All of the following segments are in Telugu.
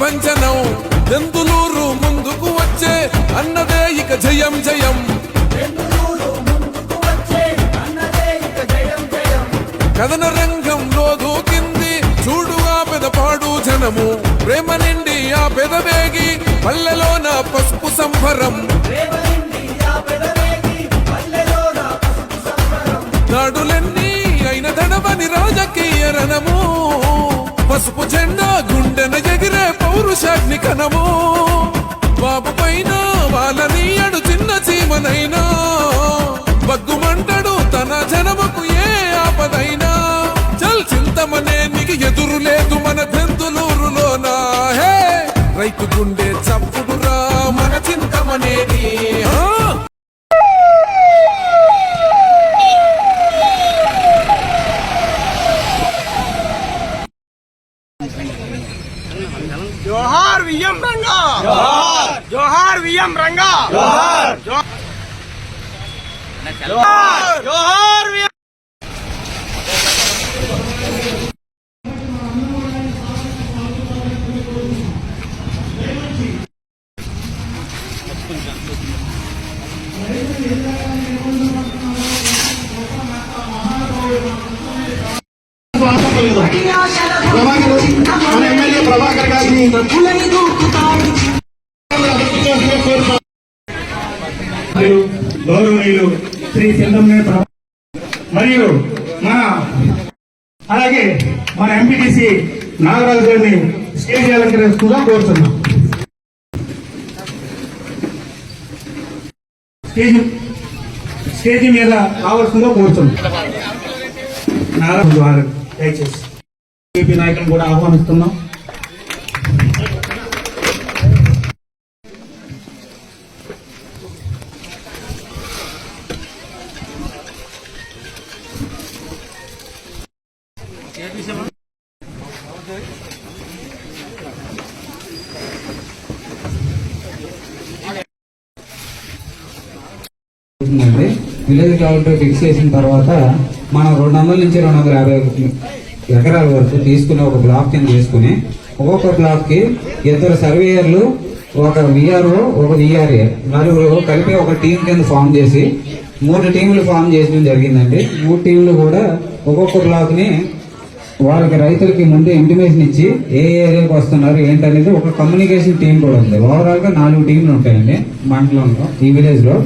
ప్రభంజనం దెందులూరు ముందుకు వచ్చే అన్నదే ఇక జయం జయం. కథన రంగంలో దూకింది చూడుగా పెదపాడు జనము. ప్రేమ నిండి ఆ పెదవేగి పల్లెలోన పసుపు సంభరం నాడులన్నీ అయిన దడవని రాజకీయ రణము. పసుపు జెండా గుండెన పౌరుషాగ్ని కనము. బాబు పైన వాళ్ళని అడు చిన్న చీమనైనా. బగ్గుమంటడు తన జనముకు ఏ ఆపదైనా. చల్ చింతమనే నీకు ఎదురు లేదు మన దెందులూరులోనా హే రైతు గుండె విఎం రంగా జోహార్ జోహార్ విఎం రంగా జోహార్ జోహార్ జోహార్ విఎం మన ఎమ్మెల్యే ప్రభాకర్ గారిని గౌరవనీయులు శ్రీ చింతమనే మరియు మన అలాగే మన ఎంపీటీసీ నాగరాజు గారిని స్టేజ్ అలంకరిస్తుందిగా కోరుతున్నాం. స్టేజ్ స్టేజ్ మీద రావాల్సిందిగా కోరుతున్నాం. నాగరాజు దయచేసి. టీపీ నాయకులను కూడా ఆహ్వానిస్తున్నాం. అవుతుందండి విలేజ్ డెవలప్మెంట్ ఫిక్స్ చేసిన తర్వాత మనం రెండు వందల నుంచి రెండు వందల యాభై ఎకరాల వరకు తీసుకుని ఒక బ్లాక్ కింద తీసుకుని ఒక్కొక్క బ్లాక్కి ఇద్దరు సర్వేయర్లు ఒక విఆర్ఓ ఒక విఆర్ఏ నలుగురు కలిపి ఒక టీం కింద ఫామ్ చేసి మూడు టీంలు ఫామ్ చేయడం జరిగిందండి. మూడు టీంలు కూడా ఒక్కొక్క బ్లాక్ని వాళ్ళకి రైతులకి ముందే ఇంటిమేషన్ ఇచ్చి ఏ ఏరియాకి వస్తున్నారు ఏంటనేది ఒక కమ్యూనికేషన్ టీం కూడా ఉంది. ఓవరాల్గా నాలుగు టీంలు ఉంటాయండి మండలంలో ఈ విలేజ్లో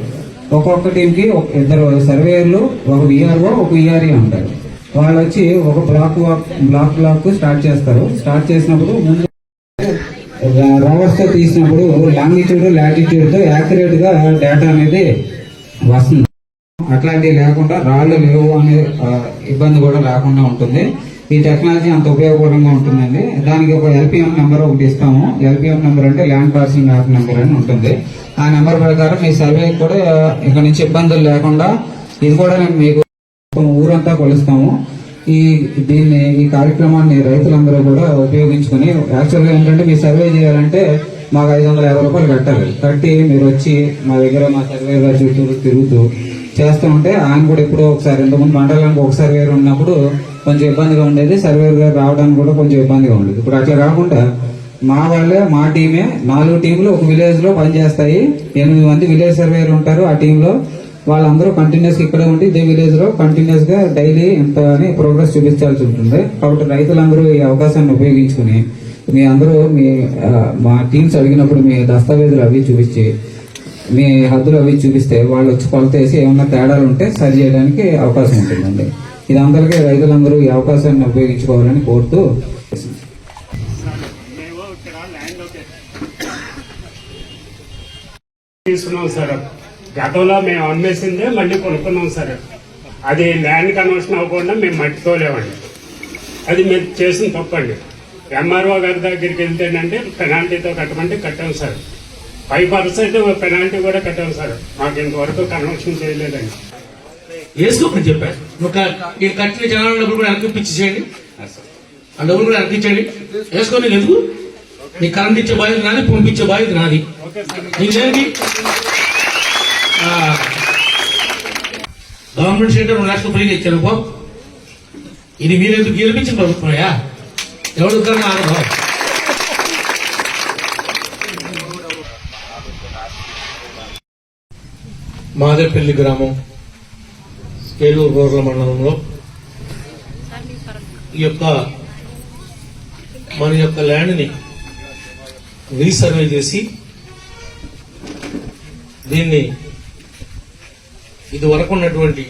ఒక్కొక్క టీంకి ఒక ఇద్దరు సర్వేయర్లు ఒక విఆర్ఓ ఒక విఆర్ఏ ఉంటారు వాళ్ళు వచ్చి ఒక బ్లాక్ బ్లాక్ బ్లాక్ స్టార్ట్ చేస్తారు. స్టార్ట్ చేసినప్పుడు ముందు రవర్స్తో తీసినప్పుడు లాంగిట్యూడ్ లాటిట్యూడ్తో యాక్యురేట్గా డేటా అనేది వస్తుంది. అట్లాంటివి లేకుండా రాళ్ళు లేవు అనే ఇబ్బంది కూడా లేకుండా ఉంటుంది. ఈ టెక్నాలజీ అంత ఉపయోగకరంగా ఉంటుందండి. దానికి ఒక ఎల్పిఎం నెంబర్ ఒకటి ఇస్తాము. ఎల్పిఎం నెంబర్ అంటే ల్యాండ్ పార్సింగ్ యాప్ నెంబర్ అని ఉంటుంది. ఆ నెంబర్ ప్రకారం మీ సర్వే కూడా ఇక్కడ నుంచి ఇబ్బందులు లేకుండా ఇది కూడా నేను మీకు ఊరంతా కొలుస్తాము. ఈ దీన్ని ఈ కార్యక్రమాన్ని రైతులందరూ కూడా ఉపయోగించుకుని యాక్చువల్గా ఏంటంటే మీ సర్వే చేయాలంటే మాకు ఐదు వందల యాభై రూపాయలు కట్టాలి. కట్టి మీరు వచ్చి మా దగ్గర మా సర్వే చుట్టూ తిరుగుతూ చేస్తూ ఉంటే ఆయన కూడా ఎప్పుడో ఒకసారి ఇంతకుముందు మండలానికి ఒకసారి వేరు ఉన్నప్పుడు కొంచెం ఇబ్బందిగా ఉండేది. సర్వేర్ గారు రావడానికి కూడా కొంచెం ఇబ్బందిగా ఉండేది. ఇప్పుడు అట్లా కాకుండా మా వాళ్ళే మా టీమే నాలుగు టీంలు ఒక విలేజ్లో పనిచేస్తాయి. ఎనిమిది మంది విలేజ్ సర్వేయర్లు ఉంటారు ఆ టీంలో. వాళ్ళందరూ కంటిన్యూస్ ఇక్కడే ఉండి ఇదే విలేజ్లో కంటిన్యూస్గా డైలీ ఇంత అని ప్రోగ్రెస్ చూపించాల్సి ఉంటుంది. కాబట్టి రైతులందరూ ఈ అవకాశాన్ని ఉపయోగించుకుని మీ అందరూ మీ మా టీమ్స్ అడిగినప్పుడు మీ దస్తావేజులు అవి చూపించి మీ హద్దులు అవి చూపిస్తే వాళ్ళు వచ్చి కొలత వేసి ఏమన్నా తేడాలు ఉంటే సరి చేయడానికి అవకాశం ఉంటుందండి. ఇది అందరికీ రైతులందరూ ఈ అవకాశాన్ని ఉపయోగించుకోవాలని కోరుతూ తీసుకున్నాం సార్. గతంలో మేము అమ్మేసిందే మళ్ళీ కొనుక్కున్నాం సార్. అది ల్యాండ్ కన్వర్షన్ అవ్వకుండా మేము మట్టుకోలేమండి. అది మీరు చేసిన తప్పండి. ఎంఆర్ఓ గారి దగ్గరికి వెళ్తేనంటే పెనాల్టీతో కట్టమంటే కట్టాం సార్. ఫైవ్ పర్సెంట్ పెనాల్టీ కూడా కట్టాం సార్. మాకు ఇంతవరకు కన్వర్షన్ చేయలేదండి. వేసుకోమని చెప్పారు. నువ్వు నేను కట్టిన జనాలు డబ్బులు కూడా వెనకిప్పించేసేయండి ఆ డబ్బులు కూడా వెనకించండి వేసుకొని ఎందుకు? నీ కరెంట్ ఇచ్చే బాధ్యత నాది పంపించే బాధ్యత నాది. నీకేంటి గవర్నమెంట్ సెంటర్ రెండు లక్షలు ఫ్రీగా ఇచ్చారు బాబు ఇది మీరు ఎందుకు గెలిపించిన ప్రభుత్వమయ్యా? ఎవరు అనుభవం మాదేపల్లి గ్రామం ఏలూరు రూరల్ మండలంలో ఈ యొక్క మన యొక్క ల్యాండ్ని రీసర్వే చేసి దీన్ని ఇది వరకు ఉన్నటువంటి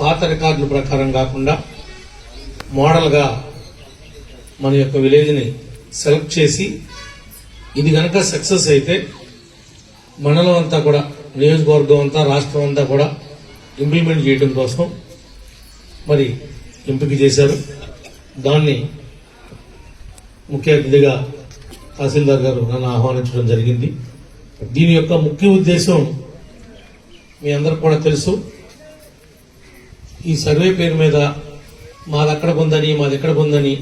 పాత రికార్డుల ప్రకారం కాకుండా మోడల్గా మన యొక్క విలేజ్ని సెలెక్ట్ చేసి ఇది కనుక సక్సెస్ అయితే మండలం అంతా కూడా నియోజకవర్గం అంతా రాష్ట్రం అంతా కూడా ఇంప్లిమెంట్ చేయడం కోసం మరి ఎంపిక చేశారు. దాన్ని ముఖ్య అతిథిగా తహసీల్దార్ గారు నన్ను ఆహ్వానించడం జరిగింది. దీని యొక్క ముఖ్య ఉద్దేశం మీ అందరికి కూడా తెలుసు. ఈ సర్వే పేరు మీద మాది అక్కడ ఉందని మాది ఎక్కడ ఉందని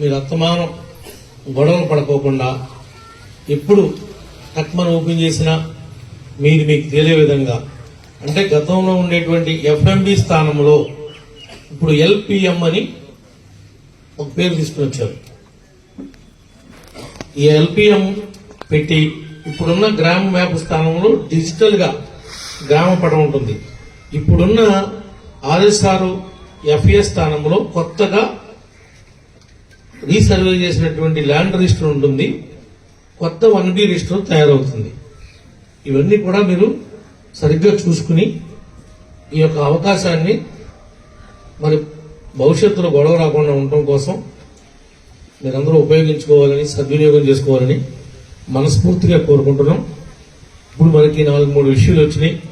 మీరు అత్తమానం గొడవలు పడుకోకుండా ఎప్పుడు టక్మన్ ఓపెన్ చేసినా మీరు మీకు తెలియ విధంగా అంటే గతంలో ఉండేటువంటి ఎఫ్ఎంబి స్థానంలో ఇప్పుడు ఎల్పిఎం అని ఒక పేరు తీసుకుని వచ్చారు ఈ ఎల్పిఎం పెట్టి ఇప్పుడున్న గ్రామ మ్యాప్ స్థానంలో డిజిటల్గా గ్రామ పటం ఉంటుంది. ఇప్పుడున్న ఆర్ఎస్ఆర్ ఎఫ్ఏ స్థానంలో కొత్తగా రీసర్వే చేసినటువంటి ల్యాండ్ రిజిస్టర్ ఉంటుంది. కొత్త వన్ బి రిజిస్టర్ తయారవుతుంది. ఇవన్నీ కూడా మీరు సరిగ్గా చూసుకుని ఈ యొక్క అవకాశాన్ని మరి భవిష్యత్తులో గొడవ రాకుండా ఉండటం కోసం మీరందరూ ఉపయోగించుకోవాలని సద్వినియోగం చేసుకోవాలని మనస్ఫూర్తిగా కోరుకుంటున్నాం. ఇప్పుడు మనకి నాలుగు మూడు విషయాలు వచ్చినాయి.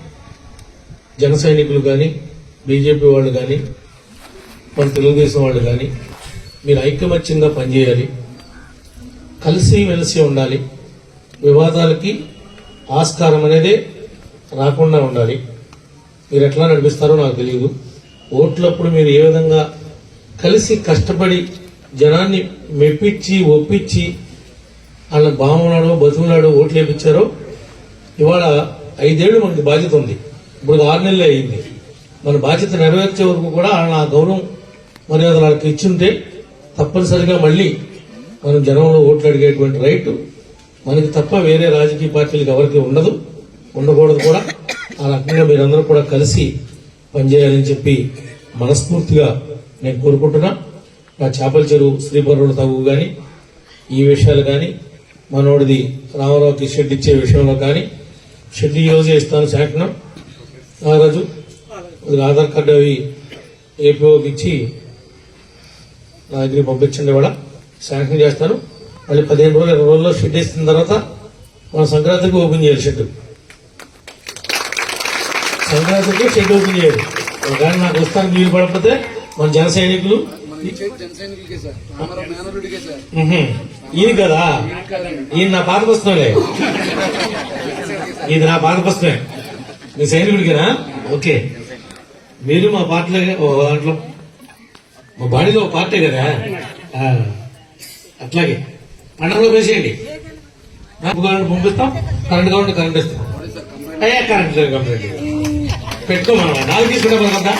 జన సైనికులు కానీ బీజేపీ వాళ్ళు కానీ మన తెలుగుదేశం వాళ్ళు కానీ మీరు ఐకమత్యంగా పనిచేయాలి. కలిసి వెలిసి ఉండాలి. వివాదాలకి ఆస్కారం అనేదే రాకుండా ఉండాలి. మీరు ఎట్లా నడిపిస్తారో నాకు తెలియదు ఓట్లప్పుడు మీరు ఏ విధంగా కలిసి కష్టపడి జనాన్ని మెప్పించి ఒప్పించి వాళ్ళ బాగున్నాడో బతుకున్నాడో ఓట్లు వేపించారో ఇవాళ ఐదేళ్ళు మనకి బాధ్యత ఉంది. ఇప్పుడు ఆరు నెలలు అయింది. మన బాధ్యత నెరవేర్చే వరకు కూడా వాళ్ళ ఆ గౌరవం మర్యాదలు వాళ్ళకి ఇచ్చుంటే తప్పనిసరిగా మళ్ళీ మనం జనంలో ఓట్లు అడిగేటువంటి రైట్ మనకి తప్ప వేరే రాజకీయ పార్టీలకు ఎవరికి ఉండదు. ఉండకూడదు కూడా. ఆ రకంగా మీరందరూ కూడా కలిసి పనిచేయాలని చెప్పి మనస్ఫూర్తిగా నేను కోరుకుంటున్నా. నా చేపల చెరువు శ్రీపరుడు తగు కానీ ఈ విషయాలు కానీ మనోడిది రామారావుకి షెడ్ ఇచ్చే విషయంలో కానీ షెడ్ ఈ రోజే ఇస్తాను శాఖనం నాగరాజు ఆధార్ కార్డు అవి ఏపీఓకి ఇచ్చి నా దగ్గరికి పంపించండి ఇవాళ శాంక్షన్ చేస్తాను. మళ్ళీ పదిహేను రోజులు ఇరవై రోజుల్లో షెడ్ వేసిన తర్వాత మన సంక్రాంతికి ఓపెన్ చేయాలి షెడ్. సంక్రాంతికి షెడ్యూల్ చేయరు కానీ నాకు వస్తాను వీలు పడకపోతే మన జన సైనికులు. ఈయన కదా? ఈయన నా పాత పుస్తకంలే ఇది నా పాత పుస్తకమే మీ సైనికుడికేనా? ఓకే. మీరు మా పార్టీలో దాంట్లో మా బాడీలో ఒక పార్టీ కదా? అట్లాగే. పండుగలో వేసేయండి. పంపిస్తాం. కరెంట్ కావాలంటే కరెంట్ ఇస్తాం. అయ్యా కరెంట్ లేదు కంప్లైంట్ పెట్టుకో మనం నాలుగు తీసుకుంటాం కదా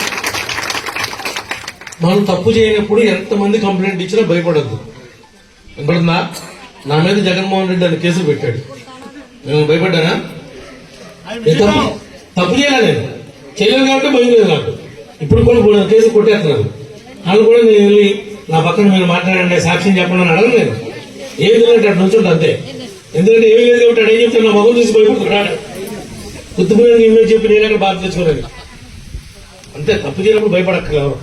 మనం తప్పు చేయనప్పుడు ఎంతమంది కంప్లైంట్ ఇచ్చినా భయపడద్దు. వినపడుతుందా? నా మీద జగన్మోహన్ రెడ్డి అని కేసులు పెట్టాడు. మేము భయపడ్డానా ఏ తప్పు తప్పు చేయాలి నేను? చేయలేదు కాబట్టి భయం లేదు నాకు. ఇప్పుడు కూడా కూడా కేసు కొట్టేస్తున్నారు. వాళ్ళు కూడా నేను వెళ్ళి నా పక్కన మీరు మాట్లాడండి సాక్ష్యం చెప్పండి అని అడగను నేను. ఏది అటు నుంచుంటే అంతే. ఎందుకంటే ఏమి లేదు కాబట్టి అడే చెప్తే నా మగం చూసి భయపడుతున్నాడు. గుర్తుపోయిన ఇమేజ్ చెప్పి నేను అక్కడ బాధ తెచ్చుకోలేదు. అంతే తప్పు చేయనప్పుడు భయపడక్కర్లేదు ఎవరు.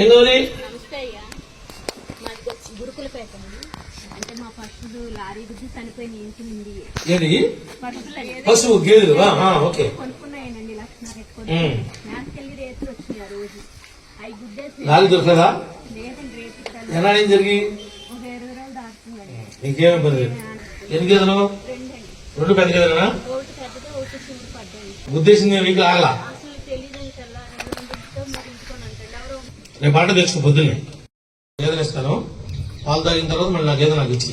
ఏం కావాలి? ఏది? పశువు గేదెలు ఓకే. కొనుక్కున్నాయనండి దొరకదా ఎలా ఏం జరిగి? ఒక ఇరవై ఇబ్బంది లేదు. ఎన్ని గేదెలు? రెండు పెద్ద గేదెలనా ఒకటి పెద్దది ఒకటి చిన్న ఉద్దేశం వీక్ ఆగలా నేను పంట తెచ్చుకో పొద్దున్నే. గేదెలు ఇస్తాను పాలు తాగిన తర్వాత మళ్ళీ నా గేదె నాకు ఇచ్చి.